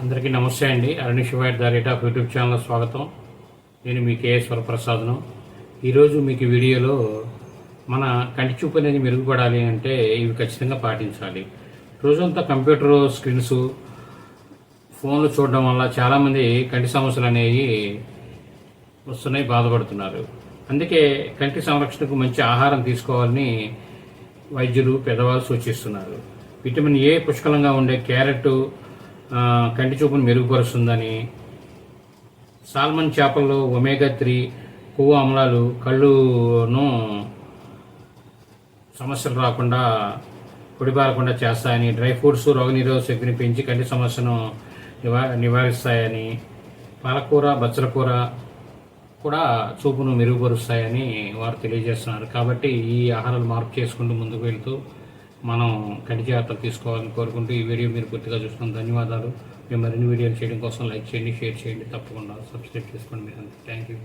అందరికీ నమస్తే అండి. అరణ్య శివాయట్ the rate of YouTube channel స్వాగతం. నేను మీ కేఎస్ వరప్రసాద్ను ఈరోజు మీకు వీడియోలో మన కంటి చూపు అనేది మెరుగుపడాలి అంటే ఇవి ఖచ్చితంగా పాటించాలి. రోజంతా కంప్యూటర్ స్క్రీన్స్ ఫోన్లు చూడడం వల్ల చాలామంది కంటి సమస్యలు అనేవి వస్తున్నాయి బాధపడుతున్నారు. అందుకే కంటి సంరక్షణకు మంచి ఆహారం తీసుకోవాలని వైద్యులు పెద్దవాళ్ళు సూచిస్తున్నారు. విటమిన్ ఏ పుష్కలంగా ఉండే క్యారెట్ కంటి చూపును మెరుగుపరుస్తుందని సాల్మన్ చేపల్లో ఒమేగా త్రీ కొవ్వు అమ్లాలు కళ్ళును సమస్యలు రాకుండా పొడిపారకుండా చేస్తాయని డ్రై ఫ్రూట్స్ రోగనిరోధక శక్తిని పెంచి కంటి సమస్యను నివా నివారిస్తాయని పాలకూర బచ్చల కూర కూడా చూపును మెరుగుపరుస్తాయని వారు తెలియజేస్తున్నారు. కాబట్టి ఈ ఆహారాలు మార్పు చేసుకుంటూ ముందుకు వెళ్తూ మనం కంటి జాగ్రత్తలు తీసుకోవాలని కోరుకుంటూ ఈ వీడియో మీరు పూర్తిగా చూసుకున్న ధన్యవాదాలు. మేము మరిన్ని వీడియోలు చేయడం కోసం లైక్ చేయండి షేర్ చేయండి. తప్పకుండా సబ్స్క్రైబ్ చేసుకోండి. మీరు థ్యాంక్ యూ.